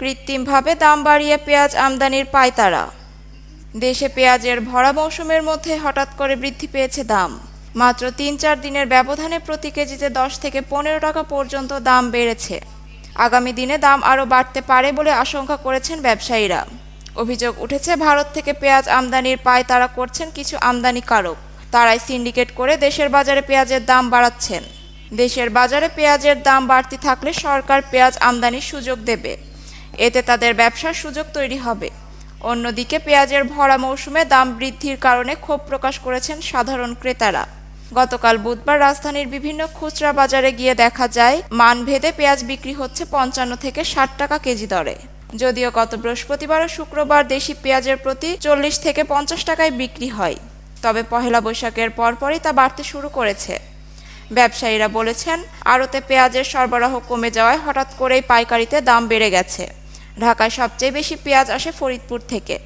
কৃত্রিমভাবে দাম বাড়িয়ে পেঁয়াজ আমদানির পায়তারা। দেশে পেঁয়াজের ভরা মৌসুমের মধ্যে হঠাৎ করে বৃদ্ধি পেয়েছে দাম। মাত্র তিন চার দিনের ব্যবধানে প্রতি কেজিতে দশ থেকে পনেরো টাকা পর্যন্ত দাম বেড়েছে। আগামী দিনে দাম আরও বাড়তে পারে বলে আশঙ্কা করেছেন ব্যবসায়ীরা। অভিযোগ উঠেছে, ভারত থেকে পেঁয়াজ আমদানির পায়তারা করছেন কিছু আমদানিকারক। তারাই সিন্ডিকেট করে দেশের বাজারে পেঁয়াজের দাম বাড়াচ্ছেন। দেশের বাজারে পেঁয়াজের দাম বাড়তি থাকলে সরকার পেঁয়াজ আমদানির সুযোগ দেবে। এতে তাদের ব্যবসার সুযোগ তৈরি হবে। অন্যদিকে পেঁয়াজের ভরা মৌসুমে দাম বৃদ্ধির কারণে ক্ষোভ প্রকাশ করেছেন সাধারণ ক্রেতারা। গতকাল বুধবার রাজধানীর বিভিন্ন খুচরা বাজারে গিয়ে দেখা যায়, মানভেদে পেঁয়াজ বিক্রি হচ্ছে পঞ্চান্ন থেকে ষাট টাকা কেজি দরে। যদিও গত বৃহস্পতিবার ও শুক্রবার দেশি পেঁয়াজের প্রতি চল্লিশ থেকে পঞ্চাশ টাকায় বিক্রি হয়। তবে পহেলা বৈশাখের পরপরই তা বাড়তে শুরু করেছে। ব্যবসায়ীরা বলেছেন, আড়তে পেঁয়াজের সরবরাহ কমে যাওয়ায় হঠাৎ করেই পাইকারিতে দাম বেড়ে গেছে। ঢাকায় সবচেয়ে বেশি পেঁয়াজ আসে ফরিদপুর থেকে।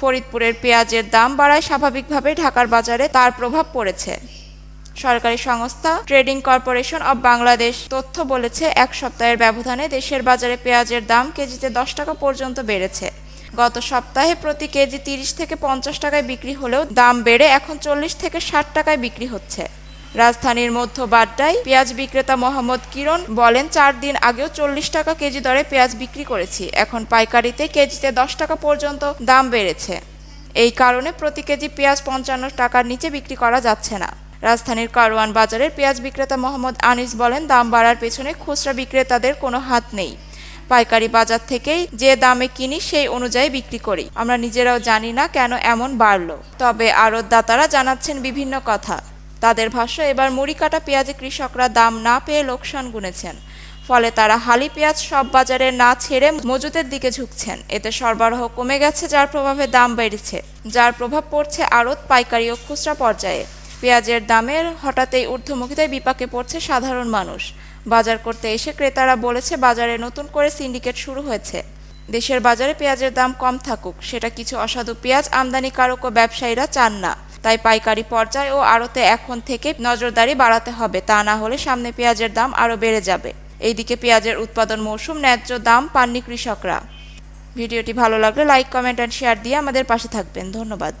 ফরিদপুরের পেঁয়াজের দাম বাড়ায় স্বাভাবিকভাবে ঢাকার বাজারে তার প্রভাব পড়েছে। সরকারি সংস্থা ট্রেডিং কর্পোরেশন অব বাংলাদেশ তথ্য বলেছে, এক সপ্তাহের ব্যবধানে দেশের বাজারে পেঁয়াজের দাম কেজিতে দশ টাকা পর্যন্ত বেড়েছে। গত সপ্তাহে প্রতি কেজি তিরিশ থেকে পঞ্চাশ টাকায় বিক্রি হলেও দাম বেড়ে এখন চল্লিশ থেকে ষাট টাকায় বিক্রি হচ্ছে। রাজধানীর মধ্য বাড্ডায় পেঁয়াজ বিক্রেতা মোহাম্মদ কিরণ বলেন, চার দিন আগেও চল্লিশ টাকা কেজি দরে পেঁয়াজ বিক্রি করেছি। এখন পাইকারিতে কেজিতে দশ টাকা পর্যন্ত দাম বেড়েছে। এই কারণে প্রতি কেজি পেঁয়াজ পঞ্চান্ন টাকার নিচে বিক্রি করা যাচ্ছে না। রাজধানীর কারওয়ান বাজারের পেঁয়াজ বিক্রেতা মোহাম্মদ আনিস বলেন, দাম বাড়ার পেছনে খুচরা বিক্রেতাদের কোনো হাত নেই। পাইকারি বাজার থেকেই যে দামে কিনি সেই অনুযায়ী বিক্রি করি। আমরা নিজেরাও জানি না কেন এমন বাড়লো। তবে আড়তদাতারা জানাচ্ছেন বিভিন্ন কথা। তাদের ভাষ্য, এবার মুড়ি কাটা পেঁয়াজে কৃষকরা দাম না পেয়ে লোকসান গুনেছেন। ফলে তারা হালি পেঁয়াজ সব বাজারে না ছেড়ে মজুদের দিকে ঝুঁকছেন। এতে সরবরাহ কমে গেছে, যার প্রভাবে দাম বেড়েছে। যার প্রভাব পড়ছে আড়ত, পাইকারি ও খুচরা পর্যায়ে। পেঁয়াজের দামের হঠাৎই ঊর্ধ্বমুখিতায় বিপাকে পড়ছে সাধারণ মানুষ। বাজার করতে এসে ক্রেতারা বলেছে, বাজারে নতুন করে সিন্ডিকেট শুরু হয়েছে। দেশের বাজারে পেঁয়াজের দাম কম থাকুক। সেটা কিছু অসাধু পেঁয়াজ আমদানিকারক ও ব্যবসায়ীরা চান না। তাই পাইকারি পর্যায় ও আড়তে এখন থেকে নজরদারি বাড়াতে হবে। তা না হলে সামনে পেঁয়াজের দাম আরও বেড়ে যাবে। এইদিকে পেঁয়াজের উৎপাদন মৌসুম ন্যায্য দাম পাননি কৃষকরা। ভিডিওটি ভালো লাগলে লাইক, কমেন্ট, অ্যান্ড শেয়ার দিয়ে আমাদের পাশে থাকবেন। ধন্যবাদ।